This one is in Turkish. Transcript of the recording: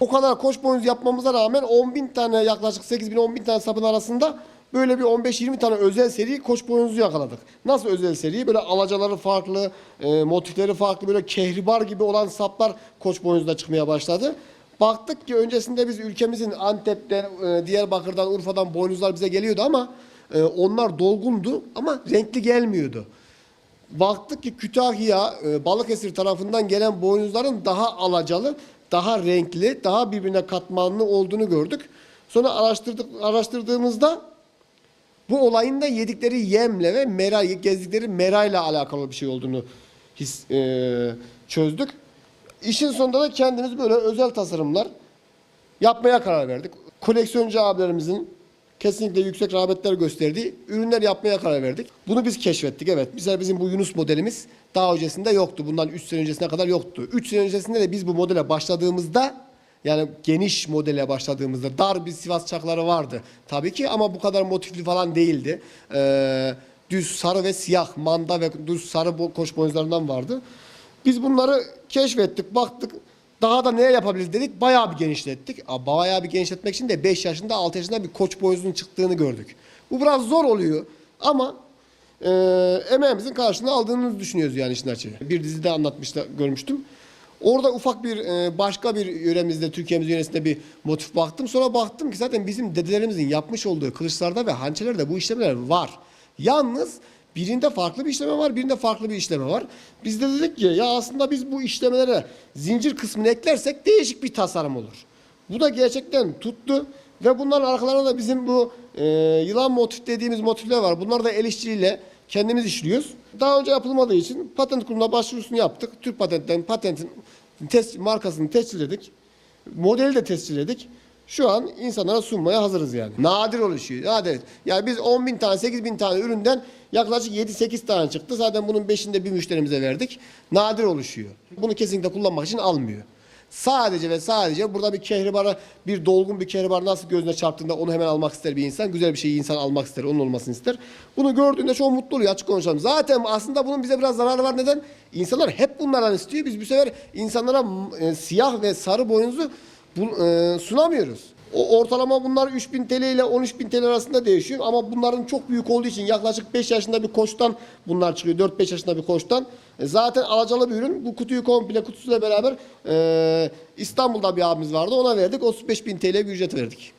O kadar koç boynuz yapmamıza rağmen 10 bin tane yaklaşık 8 bin 10 bin tane sapın arasında böyle bir 15-20 tane özel seri koç boynuzu yakaladık. Nasıl özel seri? Böyle alacaları farklı, e, motifleri farklı, böyle kehribar gibi olan saplar koç boynuzda çıkmaya başladı. Baktık ki öncesinde biz ülkemizin Antep'ten, e, Diyarbakır'dan, Urfa'dan boynuzlar bize geliyordu ama e, onlar dolgundu ama renkli gelmiyordu. Baktık ki Kütahya, e, Balıkesir tarafından gelen boynuzların daha alacalı, daha renkli, daha birbirine katmanlı olduğunu gördük. Sonra araştırdık, araştırdığımızda bu olayın da yedikleri yemle ve mera, gezdikleri merayla alakalı bir şey olduğunu his, e, çözdük. İşin sonunda da kendimiz böyle özel tasarımlar yapmaya karar verdik. Koleksiyoncu abilerimizin kesinlikle yüksek rağbetler gösterdiği ürünler yapmaya karar verdik. Bunu biz keşfettik evet. Mesela bizim bu Yunus modelimiz daha öncesinde yoktu. Bundan 3 sene öncesine kadar yoktu. 3 sene öncesinde de biz bu modele başladığımızda yani geniş modele başladığımızda dar bir Sivas çakları vardı. Tabii ki ama bu kadar motifli falan değildi. Ee, düz sarı ve siyah manda ve düz sarı koç boynuzlarından vardı. Biz bunları keşfettik, baktık. Daha da ne yapabiliriz dedik. Bayağı bir genişlettik. Bayağı bir genişletmek için de 5 yaşında 6 yaşında bir koç boynuzunun çıktığını gördük. Bu biraz zor oluyor ama e, emeğimizin karşılığını aldığımızı düşünüyoruz yani işin açığı. Bir dizide anlatmışlar, görmüştüm. Orada ufak bir e, başka bir yöremizde, Türkiye'miz yöresinde bir motif baktım. Sonra baktım ki zaten bizim dedelerimizin yapmış olduğu kılıçlarda ve hançerlerde bu işlemler var. Yalnız birinde farklı bir işleme var, birinde farklı bir işleme var. Biz de dedik ki ya aslında biz bu işlemelere zincir kısmını eklersek değişik bir tasarım olur. Bu da gerçekten tuttu ve bunların arkalarında da bizim bu e, yılan motif dediğimiz motifler var. Bunlar da el işçiliğiyle kendimiz işliyoruz. Daha önce yapılmadığı için patent kuruluna başvurusunu yaptık. Türk patentten patentin test, markasını tescilledik. Modeli de tescilledik. Şu an insanlara sunmaya hazırız yani. Nadir oluşuyor. Nadir. Yani biz 10 bin tane, 8 bin tane üründen yaklaşık 7-8 tane çıktı. Zaten bunun 5'ini de bir müşterimize verdik. Nadir oluşuyor. Bunu kesinlikle kullanmak için almıyor. Sadece ve sadece burada bir kehribara, bir dolgun bir kehribar nasıl gözüne çarptığında onu hemen almak ister bir insan. Güzel bir şeyi insan almak ister, onun olmasını ister. Bunu gördüğünde çok mutlu oluyor açık konuşalım. Zaten aslında bunun bize biraz zararı var. Neden? İnsanlar hep bunlardan istiyor. Biz bu sefer insanlara e, siyah ve sarı boynuzu bu, e, sunamıyoruz. O ortalama bunlar 3000 TL ile 13000 TL arasında değişiyor ama bunların çok büyük olduğu için yaklaşık 5 yaşında bir koçtan bunlar çıkıyor. 4-5 yaşında bir koçtan. E, zaten alacalı bir ürün. Bu kutuyu komple kutusuyla beraber e, İstanbul'da bir abimiz vardı. Ona verdik. 35 bin TL bir ücret verdik.